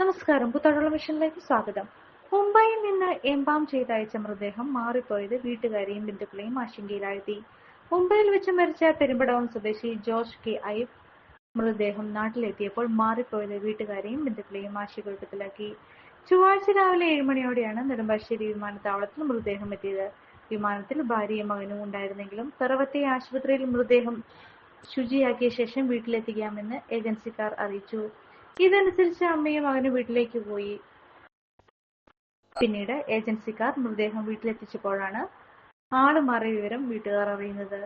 നമസ്കാരം. പുത്താടുള്ള മിഷനിലേക്ക് സ്വാഗതം. മുംബൈയിൽ നിന്ന് എംബാം ചെയ്ത് അയച്ച മൃതദേഹം മാറിപ്പോയത് വീട്ടുകാരെയും ബന്ധുക്കളെയും ആശങ്കയിലാഴ്ത്തി. മുംബൈയിൽ വെച്ച് മരിച്ച പെരുമ്പടവം സ്വദേശി ജോർജ് കെ. ഐഫ് മൃതദേഹം നാട്ടിലെത്തിയപ്പോൾ മാറിപ്പോയത് വീട്ടുകാരെയും ബന്ധുക്കളെയും ആശയക്കുഴപ്പത്തിലാക്കി ചൊവ്വാഴ്ച രാവിലെ ഏഴുമണിയോടെയാണ് നെടുമ്പാശ്ശേരി വിമാനത്താവളത്തിൽ മൃതദേഹം എത്തിയത്. വിമാനത്തിൽ ഭാര്യയും മകനും ഉണ്ടായിരുന്നെങ്കിലും പിറവത്തെ ആശുപത്രിയിൽ മൃതദേഹം ശുചിയാക്കിയ ശേഷം വീട്ടിലെത്തിക്കാമെന്ന് ഏജൻസിക്കാർ അറിയിച്ചു. ഇതനുസരിച്ച് അമ്മയും മകനും വീട്ടിലേക്ക് പോയി. പിന്നീട് ഏജൻസിക്കാർ മൃതദേഹം വീട്ടിലെത്തിച്ചപ്പോഴാണ് ആൾ മാറിയ വിവരം വീട്ടുകാർ അറിയുന്നത്.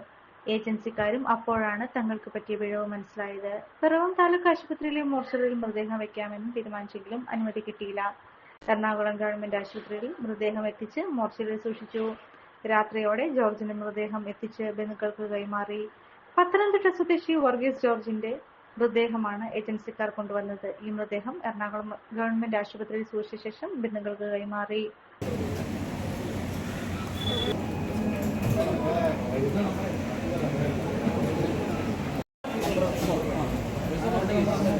ഏജൻസിക്കാരും അപ്പോഴാണ് തങ്ങൾക്ക് പറ്റിയ പിഴവ് മനസ്സിലായത്. പിറവം താലൂക്ക് ആശുപത്രിയിലെ മോർച്ചറിയിൽ മൃതദേഹം വെക്കാമെന്ന് തീരുമാനിച്ചെങ്കിലും അനുമതി കിട്ടിയില്ല. എറണാകുളം ഗവൺമെന്റ് ആശുപത്രിയിൽ മൃതദേഹം എത്തിച്ച് മോർച്ചറിയിൽ സൂക്ഷിച്ചു. രാത്രിയോടെ ജോർജിന്റെ മൃതദേഹം എത്തിച്ച് ബന്ധുക്കൾക്ക് കൈമാറി. പത്തനംതിട്ട സ്വദേശി വർഗീസ് ജോർജിന്റെ മൃതദേഹമാണ് ഏജൻസിക്കാർ കൊണ്ടുവന്നത്. ഈ മൃതദേഹം എറണാകുളം ഗവൺമെന്റ് ആശുപത്രിയിൽ സൂക്ഷിച്ച ശേഷം ബന്ധുക്കൾക്ക് കൈമാറി. നിങ്ങളൊരു